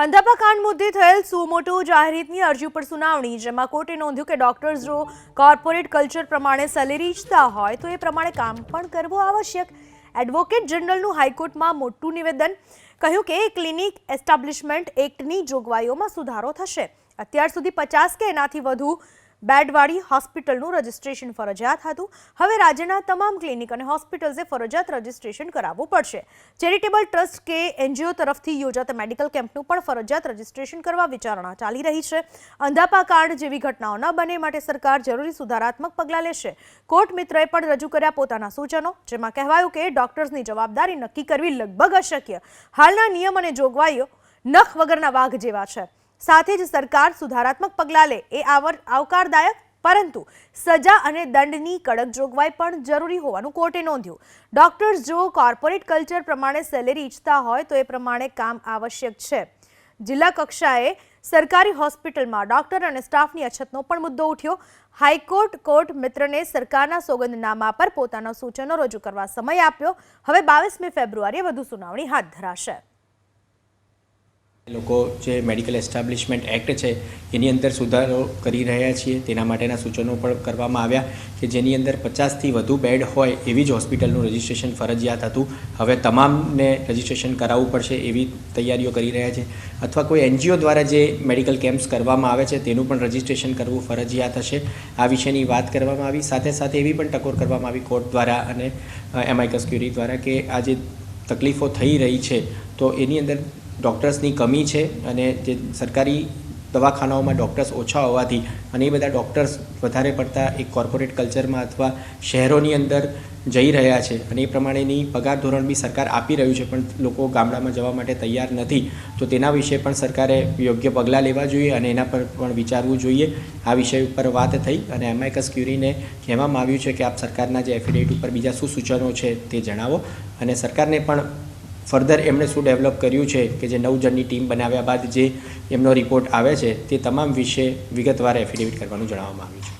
અંધાપા કાંડ મુદ્દે થયેલ સુમોટો જાહેરાતની અરજી ઉપર સુનાવણી, જેમાં કોર્ટે નોંધ્યું કે ડોક્ટર્સ જો કોર્પોરેટ કલ્ચર પ્રમાણે સેલેરી ઇચ્છતા હોય, તો એ પ્રમાણે કામ પણ કરવું આવશ્યક. એડવોકેટ જનરલનું હાઈકોર્ટમાં મોટું નિવેદન, કહ્યું કે ક્લિનિક એસ્ટાબ્લિશમેન્ટ એક્ટની જોગવાઈઓમાં સુધારો થશે. અત્યાર સુધી પચાસ કે એનાથી વધુ બેડવાળી હોસ્પિટલનું રજિસ્ટ્રેશન ફરજિયાત હતું. હવે રાજ્યના તમામ ક્લિનિક અને હોસ્પિટલ્સે ફરજિયાત રજિસ્ટ્રેશન કરાવવું પડશે. ચેરિટેબલ ટ્રસ્ટ કે એનજીઓ તરફથી યોજાતા મેડિકલ કેમ્પનું પણ ફરજિયાત રજિસ્ટ્રેશન કરવા વિચારણા ચાલી રહી છે. અંધાપા કાર્ડ જેવી ઘટનાઓ ન બને માટે સરકાર જરૂરી સુધારાત્મક પગલાં લેશે. કોર્ટ મિત્રએ પણ રજૂ કર્યા પોતાના સૂચનો, જેમાં કહેવાયું કે ડોક્ટર્સની જવાબદારી નક્કી કરવી લગભગ અશક્ય. હાલના નિયમ અને જોગવાઈઓ નખ વગરના વાઘ જેવા છે. સાથે જ સરકાર સુધારાત્મક પગલાં લે એ આવકારદાયક, પરંતુ સજા અને દંડની કડક જોગવાઈ પણ જરૂરી હોવાનું કોર્ટે નોંધ્યું. ડોક્ટર્સ જો કોર્પોરેટ કલ્ચર પ્રમાણે સેલેરી ઈચ્છતા હોય તો એ પ્રમાણે કામ આવશ્યક છે. જિલ્લા કક્ષાએ સરકારી હોસ્પિટલમાં ડોક્ટર અને સ્ટાફની અછતનો પણ મુદ્દો ઉઠ્યો. હાઈકોર્ટ કોર્ટ મિત્રને સરકારના સોગંદનામા પર પોતાના સૂચનો રજૂ કરવા સમય આપ્યો. હવે બાવીસમી ફેબ્રુઆરીએ વધુ સુનાવણી હાથ ધરાશે. લોકો જે મેડિકલ એસ્ટાબ્લિશમેન્ટ એક્ટ છે, એની અંદર સુધારો કરી રહ્યા છીએ. તેના માટેના સૂચનો પણ કરવામાં આવ્યા કે જેની અંદર પચાસથી વધુ બેડ હોય એવી જ હોસ્પિટલનું રજિસ્ટ્રેશન ફરજિયાત હતું. હવે તમામને રજિસ્ટ્રેશન કરાવવું પડશે એવી તૈયારીઓ કરી રહ્યા છે. અથવા કોઈ એનજીઓ દ્વારા જે મેડિકલ કેમ્પ્સ કરવામાં આવે છે, તેનું પણ રજિસ્ટ્રેશન કરવું ફરજિયાત હશે. આ વિશેની વાત કરવામાં આવી. સાથે સાથે એવી પણ ટકોર કરવામાં આવી કોર્ટ દ્વારા અને એમઆઈ કસ્ક્યુરી દ્વારા કે આ જે તકલીફો થઈ રહી છે, તો એની અંદર ડૉક્ટર્સની કમી છે અને જે સરકારી દવાખાનાઓમાં ડૉક્ટર્સ ઓછા હોવાથી અને એ બધા ડૉક્ટર્સ વધારે પડતા એક કોર્પોરેટ કલ્ચરમાં અથવા શહેરોની અંદર જઈ રહ્યા છે અને એ પ્રમાણેની પગાર ધોરણ બી સરકાર આપી રહ્યું છે, પણ લોકો ગામડામાં જવા માટે તૈયાર નથી. તો તેના વિશે પણ સરકારે યોગ્ય પગલાં લેવા જોઈએ અને એના પર પણ વિચારવું જોઈએ. આ વિષય ઉપર વાત થઈ અને એમઆઈકસ ક્યુરીને કહેવામાં આવ્યું છે કે આપ સરકારના જે એફિડેવિટ ઉપર બીજા શું સૂચનો છે તે જણાવો. અને સરકારને પણ ફર્ધર એમણે શું ડેવલપ કર્યું છે કે જે નવ જણની ટીમ બનાવ્યા બાદ જે એમનો રિપોર્ટ આવે છે તે તમામ વિશે વિગતવાર એફિડેવિટ કરવાનું જણાવવામાં આવ્યું છે.